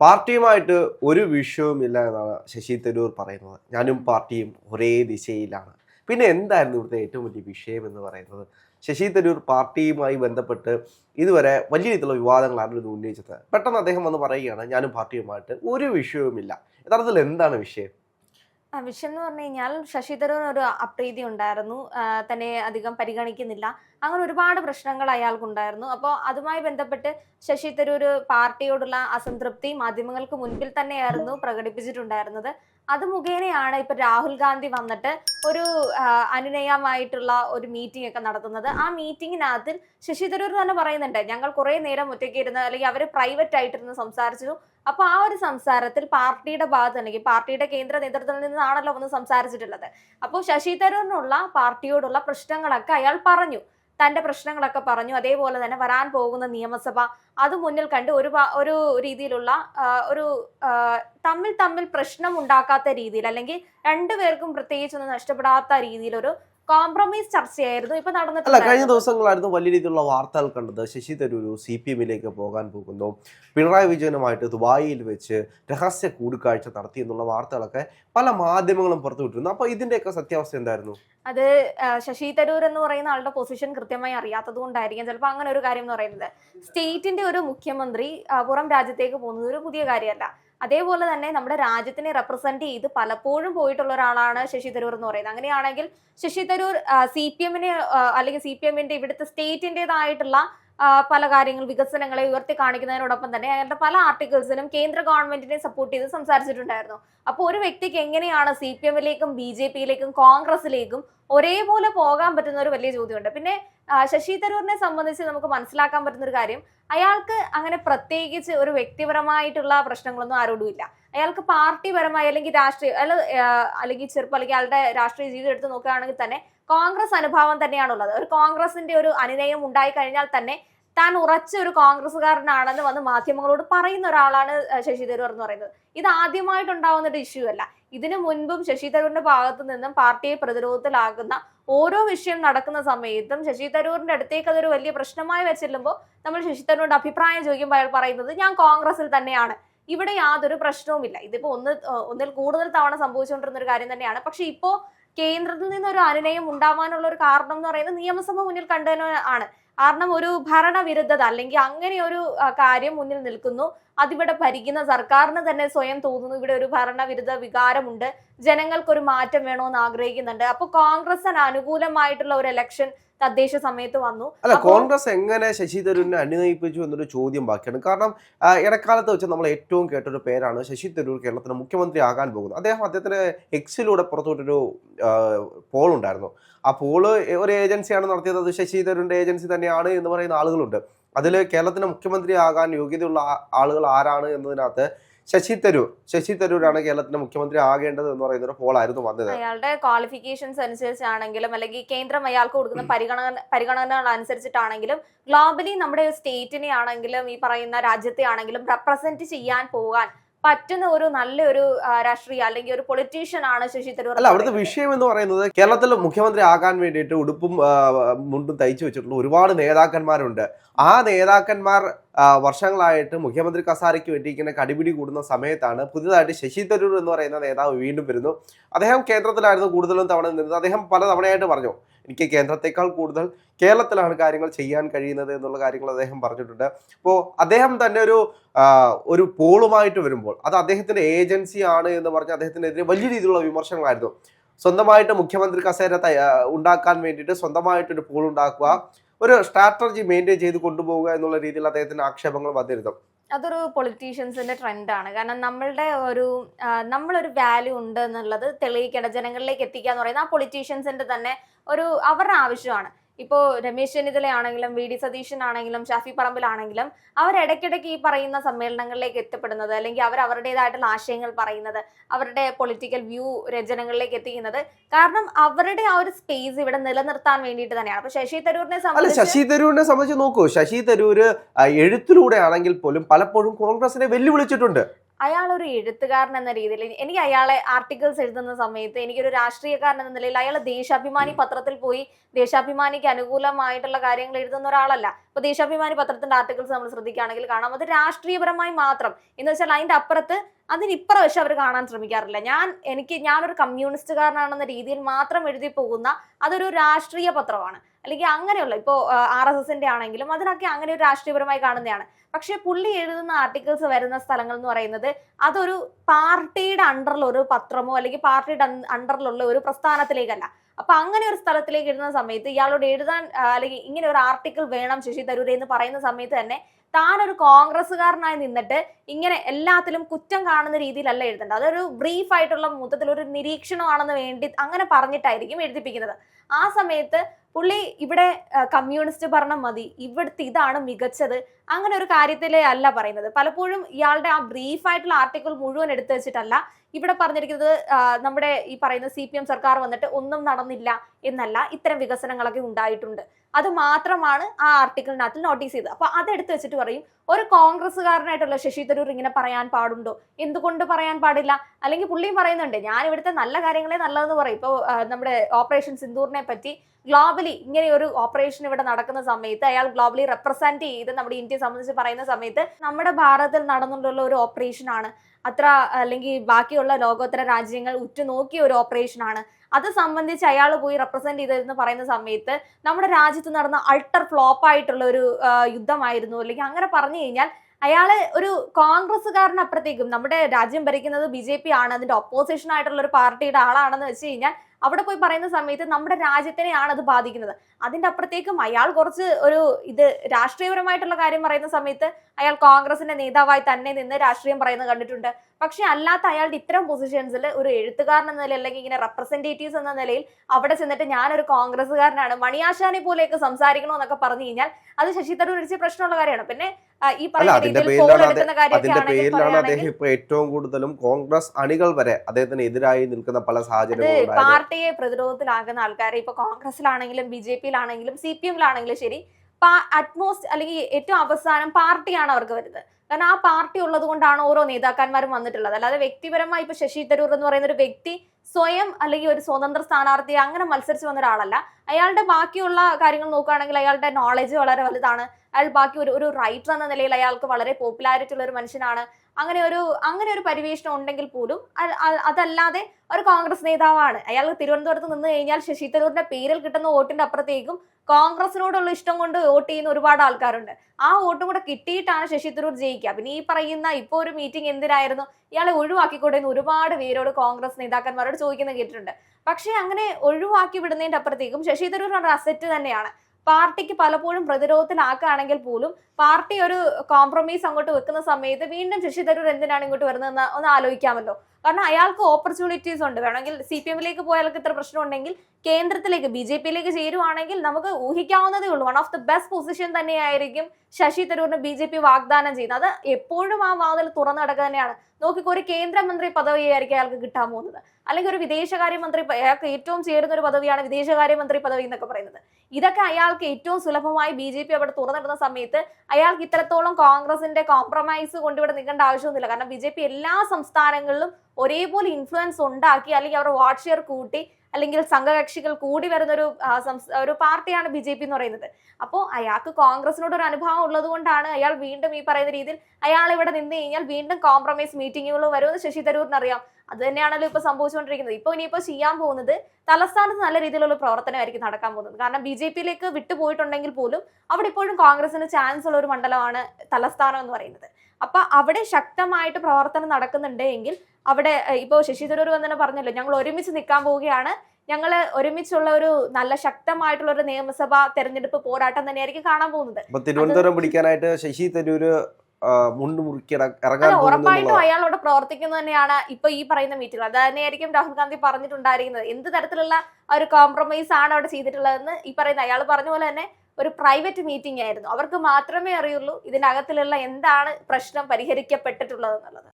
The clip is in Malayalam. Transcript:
പാർട്ടിയുമായിട്ട് ഒരു വിഷയവുമില്ല എന്നാണ് ശശി തരൂർ പറയുന്നത്. ഞാനും പാർട്ടിയും ഒരേ ദിശയിലാണ്. പിന്നെ എന്തായിരുന്നു ഇവിടുത്തെ ഏറ്റവും വലിയ വിഷയം എന്ന് പറയുന്നത്? ശശി തരൂർ പാർട്ടിയുമായി ബന്ധപ്പെട്ട് ഇതുവരെ വലിയ രീതിയിലുള്ള വിവാദങ്ങളാണ് ഇത് ഉന്നയിച്ചത്? പെട്ടെന്ന് അദ്ദേഹം വന്ന് പറയുകയാണ് ഞാനും പാർട്ടിയുമായിട്ട് ഒരു വിഷയവുമില്ല. യഥാർത്ഥത്തിൽ എന്താണ് വിഷയം? വിഷയം എന്ന് പറഞ്ഞു കഴിഞ്ഞാൽ ശശി തരൂർ ഒരു അപ്രീതി ഉണ്ടായിരുന്നു. തന്നെ അധികം പരിഗണിക്കുന്നില്ല. അങ്ങനെ ഒരുപാട് പ്രശ്നങ്ങൾ അയാൾക്കുണ്ടായിരുന്നു. അപ്പോൾ അതുമായി ബന്ധപ്പെട്ട് ശശി തരൂർ പാർട്ടിയോടുള്ള അസംതൃപ്തി മാധ്യമങ്ങൾക്ക് മുൻപിൽ തന്നെയായിരുന്നു പ്രകടിപ്പിച്ചിട്ടുണ്ടായിരുന്നത്. അത് മുഖേനയാണ് ഇപ്പൊ രാഹുൽ ഗാന്ധി വന്നിട്ട് ഒരു അനുനയമായിട്ടുള്ള ഒരു മീറ്റിംഗ് ഒക്കെ നടത്തുന്നത്. ആ മീറ്റിംഗിനകത്ത് ശശി തരൂർ തന്നെ പറയുന്നുണ്ട് ഞങ്ങൾ കുറെ നേരം ഒറ്റയ്ക്ക് ഇരുന്ന് അല്ലെങ്കിൽ അവർ പ്രൈവറ്റ് ആയിട്ടിരുന്ന് സംസാരിച്ചു. അപ്പൊ ആ ഒരു സംസാരത്തിൽ പാർട്ടിയുടെ ഭാഗത്ത് അല്ലെങ്കിൽ പാർട്ടിയുടെ കേന്ദ്ര നേതൃത്വത്തിൽ നിന്നാണല്ലോ ഒന്ന് സംസാരിച്ചിട്ടുള്ളത്. അപ്പോൾ ശശി തരൂരിനുള്ള പാർട്ടിയോടുള്ള പ്രശ്നങ്ങളൊക്കെ അയാൾ പറഞ്ഞു. തന്റെ പ്രശ്നങ്ങളൊക്കെ പറഞ്ഞു. അതേപോലെ തന്നെ വരാൻ പോകുന്ന നിയമസഭ. അത് മുന്നിൽ കണ്ട് ഒരു ഒരു രീതിയിലുള്ള ഒരു തമ്മിൽ തമ്മിൽ പ്രശ്നം ഉണ്ടാക്കാത്ത രീതിയിൽ അല്ലെങ്കിൽ രണ്ടുപേർക്കും പ്രത്യേകിച്ചൊന്നും നഷ്ടപ്പെടാത്ത രീതിയിലൊരു കോംപ്രമൈസ് ചർച്ചയായിരുന്നു. ഇപ്പൊ അല്ല കഴിഞ്ഞ ദിവസങ്ങളായിരുന്നു വലിയ രീതിയിലുള്ള വാർത്തകൾ കണ്ടത്. ശശി തരൂർ സി പി എമ്മിലേക്ക് പോകാൻ പോകുന്നു. പിണറായി വിജയനുമായിട്ട് ദുബായിൽ വെച്ച് രഹസ്യ കൂടിക്കാഴ്ച നടത്തി എന്നുള്ള വാർത്തകളൊക്കെ പല മാധ്യമങ്ങളും പുറത്തുവിട്ടിരുന്നു അപ്പൊ ഇതിന്റെയൊക്കെ സത്യാവസ്ഥ എന്തായിരുന്നു? അത് ശശി തരൂർ എന്ന് പറയുന്ന ആളുടെ പൊസിഷൻ കൃത്യമായി അറിയാത്തത് കൊണ്ടായിരിക്കും ചിലപ്പോൾ അങ്ങനെ ഒരു കാര്യം എന്ന് പറയുന്നത്. സ്റ്റേറ്റിന്റെ ഒരു മുഖ്യമന്ത്രി പുറം രാജ്യത്തേക്ക് പോകുന്നത് ഒരു പുതിയ കാര്യമല്ല. അതേപോലെ തന്നെ നമ്മുടെ രാജ്യത്തിനെ റെപ്രസെന്റ് ചെയ്ത് പലപ്പോഴും പോയിട്ടുള്ള ഒരാളാണ് ശശി തരൂർ എന്ന് പറയുന്നത്. അങ്ങനെയാണെങ്കിൽ ശശി തരൂർ സി പി എമ്മിനെ അല്ലെങ്കിൽ സി പി എമ്മിന്റെ ഇവിടുത്തെ സ്റ്റേറ്റിന്റെതായിട്ടുള്ള പല കാര്യങ്ങൾ വികസനങ്ങളെ ഉയർത്തി കാണിക്കുന്നതിനോടൊപ്പം തന്നെ അയാളുടെ പല ആർട്ടിക്കിൾസിനും കേന്ദ്ര ഗവൺമെന്റിനെ സപ്പോർട്ട് ചെയ്ത് സംസാരിച്ചിട്ടുണ്ടായിരുന്നു. അപ്പോൾ ഒരു വ്യക്തിക്ക് എങ്ങനെയാണ് സി പി എമ്മിലേക്കും ബി ജെ പിയിലേക്കും കോൺഗ്രസിലേക്കും ഒരേപോലെ പോകാൻ പറ്റുന്ന ഒരു വലിയ ചോദ്യമുണ്ട്. പിന്നെ ശശി തരൂരിനെ സംബന്ധിച്ച് നമുക്ക് മനസ്സിലാക്കാൻ പറ്റുന്ന ഒരു കാര്യം അയാൾക്ക് അങ്ങനെ പ്രത്യേകിച്ച് ഒരു വ്യക്തിപരമായിട്ടുള്ള പ്രശ്നങ്ങളൊന്നും ആരോടും ഇല്ല അയാൾക്ക് പാർട്ടിപരമായി അല്ലെങ്കിൽ രാഷ്ട്രീയ അല്ലെങ്കിൽ ചെറുപ്പം അല്ലെങ്കിൽ അയാളുടെ രാഷ്ട്രീയ ജീവിതം എടുത്ത് നോക്കുകയാണെങ്കിൽ തന്നെ കോൺഗ്രസ് അനുഭാവം തന്നെയാണുള്ളത്. ഒരു കോൺഗ്രസിന്റെ ഒരു അനുനയം ഉണ്ടായി കഴിഞ്ഞാൽ തന്നെ താൻ ഉറച്ച ഒരു കോൺഗ്രസ്സുകാരനാണെന്ന് വന്ന് മാധ്യമങ്ങളോട് പറയുന്ന ഒരാളാണ് ശശി തരൂർ എന്ന് പറയുന്നത്. ഇത് ആദ്യമായിട്ടുണ്ടാവുന്ന ഒരു ഇഷ്യൂ അല്ല. ഇതിനു മുൻപും ശശി തരൂരിന്റെ ഭാഗത്തു നിന്നും പാർട്ടിയെ പ്രതിരോധത്തിലാക്കുന്ന ഓരോ വിഷയം നടക്കുന്ന സമയത്തും ശശി തരൂരിന്റെ അടുത്തേക്ക് അതൊരു വലിയ പ്രശ്നമായി വെച്ചെല്ലുമ്പോൾ നമ്മൾ ശശി തരൂരിന്റെ അഭിപ്രായം ചോദിക്കുമ്പോൾ അയാൾ പറയുന്നത് ഞാൻ കോൺഗ്രസിൽ തന്നെയാണ്. ഇവിടെ യാതൊരു പ്രശ്നവുമില്ല. ഇതിപ്പോ ഒന്ന് ഒന്നിൽ കൂടുതൽ തവണ സംഭവിച്ചുകൊണ്ടിരുന്ന ഒരു കാര്യം തന്നെയാണ്. പക്ഷെ ഇപ്പോ കേന്ദ്രത്തിൽ നിന്ന് ഒരു അനുനയം ഉണ്ടാവാനുള്ള ഒരു കാരണം എന്ന് പറയുന്നത് നിയമസഭ മുന്നിൽ കണ്ടതിനാണ് കാരണം ഒരു ഭരണവിരുദ്ധത അല്ലെങ്കിൽ അങ്ങനെ ഒരു കാര്യം മുന്നിൽ നിൽക്കുന്നു. അതിവിടെ ഭരിക്കുന്ന സർക്കാരിന് തന്നെ സ്വയം തോന്നുന്നു ഇവിടെ ഒരു ഭരണവിരുദ്ധ വികാരമുണ്ട്. ജനങ്ങൾക്കൊരു മാറ്റം വേണമെന്ന് ആഗ്രഹിക്കുന്നുണ്ട്. അപ്പൊ കോൺഗ്രസിന് അനുകൂലമായിട്ടുള്ള ഒരു ഇലക്ഷൻ തദ്ദേശ സമയത്ത് വന്നു. അല്ല കോൺഗ്രസ് എങ്ങനെ ശശി തരൂരിനെ അനുനയിപ്പിച്ചു എന്നൊരു ചോദ്യം ബാക്കിയാണ് കാരണം ഇടക്കാലത്ത് വെച്ച് നമ്മൾ ഏറ്റവും കേട്ടൊരു പേരാണ് ശശി തരൂർ കേരളത്തിന് മുഖ്യമന്ത്രി ആകാൻ പോകുന്നത്. അദ്ദേഹം അദ്ദേഹത്തിന് എക്സിലൂടെ പുറത്തോട്ടൊരു പോൾ ഉണ്ടായിരുന്നു. ആ പോൾ ഒരു ഏജൻസിയാണ് നടത്തിയത്. അത് ശശി തരൂരിന്റെ ഏജൻസി തന്നെയാണ് എന്ന് പറയുന്ന ആളുകളുണ്ട്. അതിൽ കേരളത്തിന്റെ മുഖ്യമന്ത്രി ആകാൻ യോഗ്യതയുള്ള ആളുകൾ ആരാണ് എന്നതിനകത്ത് ശശി തരൂർ. ശശി തരൂരാണ് കേരളത്തിന്റെ മുഖ്യമന്ത്രി ആകേണ്ടത് എന്ന് പറയുന്ന ഒരു പോളായിരുന്നു വന്നത്. അയാളുടെ ക്വാളിഫിക്കേഷൻസ് അനുസരിച്ചാണെങ്കിലും അല്ലെങ്കിൽ കേന്ദ്രം അയാൾക്ക് കൊടുക്കുന്ന പരിഗണന പരിഗണനകൾ അനുസരിച്ചിട്ടാണെങ്കിലും ഗ്ലോബലി നമ്മുടെ സ്റ്റേറ്റിനെ ആണെങ്കിലും ഈ പറയുന്ന രാജ്യത്തെ ആണെങ്കിലും റെപ്രസെന്റ് ചെയ്യാൻ പോകാൻ പറ്റുന്ന ഒരു നല്ലൊരു രാഷ്ട്രീയ അല്ലെങ്കിൽ ഒരു പൊളിറ്റീഷ്യൻ ആണ് ശശി തരൂർ അല്ല അവിടുത്തെ വിഷയം എന്ന് പറയുന്നത് കേരളത്തിൽ മുഖ്യമന്ത്രി ആകാൻ വേണ്ടിയിട്ട് ഉടുപ്പും മുണ്ടും തയ്ച്ചു വെച്ചിട്ടുള്ള ഒരുപാട് നേതാക്കന്മാരുണ്ട്. ആ നേതാക്കന്മാർ വർഷങ്ങളായിട്ട് മുഖ്യമന്ത്രി കസാരയ്ക്ക് വേണ്ടി ഇങ്ങനെ കടിപിടി കൂടുന്ന സമയത്താണ് പുതിയതായിട്ട് ശശി തരൂർ എന്ന് പറയുന്ന നേതാവ് വീണ്ടും വരുന്നു. അദ്ദേഹം കേന്ദ്രത്തിലായിരുന്നു കൂടുതലും തവണ നിന്നത്. അദ്ദേഹം പല തവണയായിട്ട് പറഞ്ഞു എനിക്ക് കേന്ദ്രത്തെക്കാൾ കൂടുതൽ കേരളത്തിലാണ് കാര്യങ്ങൾ ചെയ്യാൻ കഴിയുന്നത് എന്നുള്ള കാര്യങ്ങൾ അദ്ദേഹം പറഞ്ഞിട്ടുണ്ട്. അപ്പോൾ അദ്ദേഹം തന്നെ ഒരു ഒരു പോളുമായിട്ട് വരുമ്പോൾ അത് അദ്ദേഹത്തിന്റെ ഏജൻസി ആണ് എന്ന് പറഞ്ഞ് അദ്ദേഹത്തിനെതിരെ വലിയ രീതിയിലുള്ള വിമർശനങ്ങളായിരുന്നു. സ്വന്തമായിട്ട് മുഖ്യമന്ത്രി കസേര ഉണ്ടാക്കാൻ വേണ്ടിയിട്ട് സ്വന്തമായിട്ടൊരു പോൾ ഉണ്ടാക്കുക ഒരു സ്ട്രാറ്റജി മെയിന്റെയിൻ ചെയ്ത് കൊണ്ടുപോകുക എന്നുള്ള രീതിയിൽ അദ്ദേഹത്തിന് ആക്ഷേപങ്ങൾ വന്നിരുന്നു. അതൊരു പൊളിറ്റീഷ്യൻസിന്റെ ട്രെൻഡാണ് കാരണം നമ്മളുടെ ഒരു നമ്മളൊരു വാല്യൂ ഉണ്ട് എന്നുള്ളത് തെളിയിക്കേണ്ട ജനങ്ങളിലേക്ക് എത്തിക്കുക എന്ന് പറയുന്നത് ആ പൊളിറ്റീഷ്യൻസിന്റെ തന്നെ ഒരു അവരുടെ ആവശ്യമാണ്. ഇപ്പോൾ രമേശ് ചെന്നിത്തലയാണെങ്കിലും വി ഡി സതീശൻ ആണെങ്കിലും ഷാഫി പറമ്പിലാണെങ്കിലും അവർ ഇടയ്ക്കിടയ്ക്ക് ഈ പറയുന്ന സമ്മേളനങ്ങളിലേക്ക് എത്തപ്പെടുന്നത് അല്ലെങ്കിൽ അവർ അവരുടേതായിട്ടുള്ള ആശയങ്ങൾ പറയുന്നത് അവരുടെ പൊളിറ്റിക്കൽ വ്യൂ രചനകളിലേക്ക് എത്തിക്കുന്നത് കാരണം അവരുടെ ആ ഒരു സ്പേസ് ഇവിടെ നിലനിർത്താൻ വേണ്ടിയിട്ട് തന്നെയാണ്. അപ്പൊ ശശി തരൂരിനെ അല്ല സംബന്ധിച്ച് ശശി തരൂരിനെ സംബന്ധിച്ച് നോക്കൂ. ശശി തരൂര് എഴുത്തിലൂടെ ആണെങ്കിൽ പോലും പലപ്പോഴും കോൺഗ്രസിനെ വെല്ലുവിളിച്ചിട്ടുണ്ട്. അയാൾ ഒരു എഴുത്തുകാരൻ എന്ന രീതിയിൽ എനിക്ക് അയാളെ ആർട്ടിക്കിൾസ് എഴുതുന്ന സമയത്ത് എനിക്കൊരു രാഷ്ട്രീയക്കാരൻ എന്ന നിലയിൽ അയാൾ ദേശാഭിമാനി പത്രത്തിൽ പോയി ദേശാഭിമാനിക്ക് അനുകൂലമായിട്ടുള്ള കാര്യങ്ങൾ എഴുതുന്ന ഒരാളല്ല. ഇപ്പൊ ദേശാഭിമാനി പത്രത്തിന്റെ ആർട്ടിക്കിൾസ് നമ്മൾ ശ്രദ്ധിക്കുകയാണെങ്കിൽ കാണാം. അത് രാഷ്ട്രീയപരമായി മാത്രം. എന്ന് വെച്ചാൽ അതിന്റെ അപ്പുറത്ത് അതിനിപ്പുറം പക്ഷെ അവർ കാണാൻ ശ്രമിക്കാറില്ല. ഞാൻ എനിക്ക് ഞാനൊരു കമ്മ്യൂണിസ്റ്റുകാരനാണെന്ന രീതിയിൽ മാത്രം എഴുതി പോകുന്ന അതൊരു രാഷ്ട്രീയ പത്രമാണ്. അല്ലെങ്കിൽ അങ്ങനെയുള്ള ഇപ്പോൾ ആർ എസ് എസിന്റെ ആണെങ്കിലും അതിനൊക്കെ അങ്ങനെ ഒരു രാഷ്ട്രീയപരമായി കാണുന്നതാണ്. പക്ഷേ പുള്ളി എഴുതുന്ന ആർട്ടിക്കിൾസ് വരുന്ന സ്ഥലങ്ങൾ എന്ന് പറയുന്നത് അതൊരു പാർട്ടിയുടെ അണ്ടറിൽ ഒരു പത്രമോ അല്ലെങ്കിൽ പാർട്ടിയുടെ അണ്ടറിലുള്ള ഒരു പ്രസ്ഥാനത്തിലേക്കല്ല. അപ്പൊ അങ്ങനെ ഒരു സ്ഥലത്തിലേക്ക് ഇടുന്ന സമയത്ത് ഇയാളോട് എഴുതാൻ അല്ലെങ്കിൽ ഇങ്ങനെ ഒരു ആർട്ടിക്കിൾ വേണം ശശി തരൂർ എന്ന് പറയുന്ന സമയത്ത് തന്നെ താൻ ഒരു കോൺഗ്രസ്സുകാരനായി നിന്നിട്ട് ഇങ്ങനെ എല്ലാത്തിലും കുറ്റം കാണുന്ന രീതിയിലല്ല എഴുതേണ്ടത്. അതൊരു ബ്രീഫ് ആയിട്ടുള്ള മൊത്തത്തിൽ ഒരു നിരീക്ഷണമാണെന്ന് വേണ്ടി അങ്ങനെ പറഞ്ഞിട്ടായിരിക്കും എഴുതിപ്പിക്കുന്നത്. ആ സമയത്ത് പുള്ളി ഇവിടെ കമ്മ്യൂണിസ്റ്റ് ഭരണം മതി ഇവിടുത്തെ ഇതാണ് മികച്ചത് അങ്ങനെ ഒരു കാര്യത്തിലേ അല്ല പറയുന്നത്. പലപ്പോഴും ഇയാളുടെ ആ ബ്രീഫായിട്ടുള്ള ആർട്ടിക്കിൾ മുഴുവൻ എടുത്തു വെച്ചിട്ടല്ല ഇവിടെ പറഞ്ഞിരിക്കുന്നത് നമ്മുടെ ഈ പറയുന്ന സി പി എം സർക്കാർ വന്നിട്ട് ഒന്നും നടന്നില്ല എന്നല്ല ഇത്തരം വികസനങ്ങളൊക്കെ ഉണ്ടായിട്ടുണ്ട്. അത് മാത്രമാണ് ആ ആർട്ടിക്കിളിനകത്ത് നോട്ടീസ് ചെയ്തത്. അപ്പൊ അതെടുത്ത് വെച്ചിട്ട് പറയും ഒരു കോൺഗ്രസ്സുകാരനായിട്ടുള്ള ശശി തരൂർ ഇങ്ങനെ പറയാൻ പാടുണ്ടോ? എന്തുകൊണ്ട് പറയാൻ പാടില്ല? അല്ലെങ്കിൽ പുള്ളിയും പറയുന്നുണ്ട് ഞാൻ ഇവിടുത്തെ നല്ല കാര്യങ്ങളെ നല്ലതെന്ന് പറയും. ഇപ്പോൾ നമ്മുടെ ഓപ്പറേഷൻ സിന്ദൂറിനെ പറ്റി ഗ്ലോബലി ഇങ്ങനെ ഒരു ഓപ്പറേഷൻ ഇവിടെ നടക്കുന്ന സമയത്ത് അയാൾ ഗ്ലോബലി റെപ്രസെന്റ് ചെയ്ത് നമ്മുടെ ഇന്ത്യയെ സംബന്ധിച്ച് പറയുന്ന സമയത്ത് നമ്മുടെ ഭാരതത്തിൽ നടന്നിട്ടുള്ള ഒരു ഓപ്പറേഷൻ ആണ്. അത്ര അല്ലെങ്കിൽ ബാക്കിയുള്ള ലോകോത്തര രാജ്യങ്ങൾ ഉറ്റുനോക്കിയ ഒരു ഓപ്പറേഷൻ ആണ്. അത് സംബന്ധിച്ച് അയാൾ പോയി റെപ്രസെന്റ് ചെയ്തതെന്ന് പറയുന്ന സമയത്ത് നമ്മുടെ രാജ്യത്ത് നടന്ന അൾട്ടർ ഫ്ലോപ്പ് ആയിട്ടുള്ള ഒരു യുദ്ധമായിരുന്നു. അല്ലെങ്കിൽ അങ്ങനെ പറഞ്ഞു കഴിഞ്ഞാൽ അയാൾ ഒരു കോൺഗ്രസ്സുകാരനപ്പുറത്തേക്കും നമ്മുടെ രാജ്യം ഭരിക്കുന്നത് ബി ജെ പി ആണ് അതിന്റെ ഒപ്പോസിഷൻ ആയിട്ടുള്ള ഒരു പാർട്ടിയുടെ ആളാണെന്ന് വെച്ച് കഴിഞ്ഞാൽ അവിടെ പോയി പറയുന്ന സമയത്ത് നമ്മുടെ രാജ്യത്തിനെയാണ് അത് ബാധിക്കുന്നത്. അതിന്റെ അപ്പുറത്തേക്കും അയാൾ കുറച്ച് ഒരു ഇത് രാഷ്ട്രീയപരമായിട്ടുള്ള കാര്യം പറയുന്ന സമയത്ത് അയാൾ കോൺഗ്രസിന്റെ നേതാവായി തന്നെ നിന്ന് രാഷ്ട്രീയം പറയുന്നത് കണ്ടിട്ടുണ്ട്. പക്ഷെ അല്ലാത്ത അയാളുടെ ഇത്തരം പൊസിഷൻസിൽ ഒരു എഴുത്തുകാരൻ എന്ന നിലയിൽ അല്ലെങ്കിൽ ഇങ്ങനെ റെപ്രസെന്റേറ്റീവ്സ് എന്ന നിലയിൽ അവിടെ ചെന്നിട്ട് ഞാനൊരു കോൺഗ്രസ്സുകാരനാണ് മണിയാശാനെ പോലെയൊക്കെ സംസാരിക്കണമെന്നൊക്കെ പറഞ്ഞു കഴിഞ്ഞാൽ അത് ശശി തരൂർ പ്രശ്നമുള്ള കാര്യമാണ്. പിന്നെ ഈ അതിന്റെ പേരിലാണ് അദ്ദേഹം ഇപ്പൊ ഏറ്റവും കൂടുതലും കോൺഗ്രസ് അണികൾ വരെ അദ്ദേഹത്തിന് എതിരായി നിൽക്കുന്ന പല സാഹചര്യങ്ങളും പാർട്ടിയെ പ്രതിരോധത്തിലാകുന്ന ആൾക്കാരെ ഇപ്പൊ കോൺഗ്രസിലാണെങ്കിലും ബി ജെ പിയിലാണെങ്കിലും സി പി എമ്മിലാണെങ്കിലും ശരി അറ്റ്മോസ്റ്റ് അല്ലെങ്കിൽ ഏറ്റവും അവസാനം പാർട്ടിയാണ് അവർക്ക് വരുന്നത്. കാരണം ആ പാർട്ടി ഉള്ളത് കൊണ്ടാണ് ഓരോ നേതാക്കന്മാരും വന്നിട്ടുള്ളത്. അല്ലാതെ വ്യക്തിപരമായി ഇപ്പൊ ശശി തരൂർ എന്ന് പറയുന്ന ഒരു വ്യക്തി സ്വയം അല്ലെങ്കിൽ ഒരു സ്വതന്ത്ര സ്ഥാനാർത്ഥി അങ്ങനെ മത്സരിച്ച് വന്ന ഒരാളല്ല. അയാളുടെ ബാക്കിയുള്ള കാര്യങ്ങൾ നോക്കുകയാണെങ്കിൽ അയാളുടെ നോളജ് വളരെ വലുതാണ്. അയാൾ ബാക്കി ഒരു ഒരു റൈറ്റർ എന്ന നിലയിൽ അയാൾക്ക് വളരെ പോപ്പുലാരിറ്റി ഉള്ള ഒരു മനുഷ്യനാണ്. അങ്ങനെ ഒരു അങ്ങനെ ഒരു പരിവേഷണം ഉണ്ടെങ്കിൽ പോലും അതല്ലാതെ ഒരു കോൺഗ്രസ് നേതാവാണ്. അയാൾ തിരുവനന്തപുരത്ത് നിന്ന് കഴിഞ്ഞാൽ ശശി തരൂരിന്റെ പേരിൽ കിട്ടുന്ന വോട്ടിന്റെ അപ്പുറത്തേക്കും കോൺഗ്രസിനോടുള്ള ഇഷ്ടം കൊണ്ട് വോട്ട് ചെയ്യുന്ന ഒരുപാട് ആൾക്കാരുണ്ട്. ആ വോട്ടും കൂടെ കിട്ടിയിട്ടാണ് ശശി തരൂർ ജയിക്കുക. പിന്നെ ഈ പറയുന്ന ഇപ്പൊ ഒരു മീറ്റിംഗ് എന്തിനായിരുന്നു? ഇയാളെ ഒഴിവാക്കിക്കൂടെ എന്ന് ഒരുപാട് പേരോട് കോൺഗ്രസ് നേതാക്കന്മാരോട് ചോദിക്കുന്നത് കേട്ടിട്ടുണ്ട്. പക്ഷേ അങ്ങനെ ഒഴിവാക്കി വിടുന്നതിന്റെ അപ്പുറത്തേക്കും ശശി തരൂർ ഒരു അസറ്റ് തന്നെയാണ്. പാർട്ടിക്ക് പലപ്പോഴും പ്രതിരോധത്തിലാക്കുകയാണെങ്കിൽ പോലും പാർട്ടി ഒരു കോംപ്രമൈസ് അങ്ങോട്ട് വെക്കുന്ന സമയത്ത് വീണ്ടും ശശി തരൂർ എന്തിനാണ് ഇങ്ങോട്ട് വരുന്നതെന്ന് ഒന്ന് ആലോചിക്കാമല്ലോ. കാരണം അയാൾക്ക് ഓപ്പർച്യൂണിറ്റീസ് ഉണ്ട്. വേണമെങ്കിൽ സി പി എമ്മിലേക്ക് പോയാലൊക്കെ ഇത്ര പ്രശ്നം ഉണ്ടെങ്കിൽ കേന്ദ്രത്തിലേക്ക് ബി ജെ പിയിലേക്ക് ചേരുവാണെങ്കിൽ നമുക്ക് ഊഹിക്കാവുന്നതേ ഉള്ളൂ. One of the best position തന്നെയായിരിക്കും ശശി തരൂരിന് ബി ജെ പി വാഗ്ദാനം ചെയ്യുന്നത്. അത് എപ്പോഴും ആ വാതിൽ തുറന്നു കിടക്കുക തന്നെയാണ്. നോക്കിക്കോ ഒരു കേന്ദ്രമന്ത്രി പദവിയായിരിക്കും അയാൾക്ക് കിട്ടാൻ പോകുന്നത്. അല്ലെങ്കിൽ ഒരു വിദേശകാര്യമന്ത്രി അയാൾക്ക് ഏറ്റവും ചേരുന്ന ഒരു പദവിയാണ് വിദേശകാര്യമന്ത്രി പദവി എന്നൊക്കെ പറയുന്നത്. ഇതൊക്കെ അയാൾക്ക് ഏറ്റവും സുലഭമായി ബി ജെ പി അവിടെ തുറന്നിടുന്ന സമയത്ത് അയാൾക്ക് ഇത്രത്തോളം കോൺഗ്രസിന്റെ കോംപ്രമൈസ് കൊണ്ടിവിടെ നിൽക്കേണ്ട ആവശ്യമൊന്നുമില്ല. കാരണം ബി ജെ പി എല്ലാ സംസ്ഥാനങ്ങളിലും ഒരേപോലെ ഇൻഫ്ലുവൻസ് ഉണ്ടാക്കി അല്ലെങ്കിൽ അവരുടെ വാട്ട് ഷെയർ കൂട്ടി അല്ലെങ്കിൽ സംഘകക്ഷികൾ കൂടി വരുന്ന ഒരു ഒരു പാർട്ടിയാണ് ബി ജെ പി എന്ന് പറയുന്നത്. അപ്പോൾ അയാൾക്ക് കോൺഗ്രസിനോട് ഒരു അനുഭവം ഉള്ളത് കൊണ്ടാണ് അയാൾ വീണ്ടും ഈ പറയുന്ന രീതിയിൽ അയാൾ ഇവിടെ നിന്ന് കഴിഞ്ഞാൽ വീണ്ടും കോംപ്രമൈസ് മീറ്റിങ്ങുകൾ വരുമെന്ന് ശശി തരൂരിന് അറിയാം അത് തന്നെയാണല്ലോ ഇപ്പൊ സംഭവിച്ചുകൊണ്ടിരിക്കുന്നത്. ഇപ്പൊ ഇനിയിപ്പോ ചെയ്യാൻ പോകുന്നത് തലസ്ഥാനത്ത് നല്ല രീതിയിലുള്ള പ്രവർത്തനമായിരിക്കും നടക്കാൻ പോകുന്നത്. കാരണം ബി ജെ പിയിലേക്ക് വിട്ടുപോയിട്ടുണ്ടെങ്കിൽ പോലും അവിടെ ഇപ്പോഴും കോൺഗ്രസിന് ചാൻസ് ഉള്ള ഒരു മണ്ഡലമാണ് തലസ്ഥാനം എന്ന് പറയുന്നത്. അപ്പൊ അവിടെ ശക്തമായിട്ട് പ്രവർത്തനം നടക്കുന്നുണ്ട് എങ്കിൽ അവിടെ ഇപ്പോ ശശി തരൂർ വന്നെ പറഞ്ഞല്ലോ ഞങ്ങൾ ഒരുമിച്ച് നിൽക്കാൻ പോവുകയാണ്. ഞങ്ങൾ ഒരുമിച്ചുള്ള ഒരു നല്ല ശക്തമായിട്ടുള്ള ഒരു നിയമസഭാ തെരഞ്ഞെടുപ്പ് പോരാട്ടം തന്നെയായിരിക്കും കാണാൻ പോകുന്നത്. തിരുവനന്തപുരം പിടിക്കാനായിട്ട് ശശി തരൂര് മുണ്ട് മുറുക്കി ഇറങ്ങാൻ ഉറപ്പായിട്ടും അയാളോട് പ്രവർത്തിക്കുന്നത് തന്നെയാണ് ഇപ്പൊ ഈ പറയുന്ന മീറ്റിംഗ് അത് തന്നെയായിരിക്കും രാഹുൽ ഗാന്ധി പറഞ്ഞിട്ടുണ്ടായിരിക്കുന്നത്. എന്ത് തരത്തിലുള്ള ഒരു കോംപ്രമൈസ് ആണ് അവിടെ ചെയ്തിട്ടുള്ളതെന്ന് ഈ പറയുന്ന അയാൾ പറഞ്ഞ പോലെ തന്നെ ഒരു പ്രൈവറ്റ് മീറ്റിംഗ് ആയിരുന്നു. അവർക്ക് മാത്രമേ അറിയുള്ളൂ ഇതിനകത്തിലുള്ള എന്താണ് പ്രശ്നം പരിഹരിക്കപ്പെട്ടിട്ടുള്ളത് എന്നുള്ളത്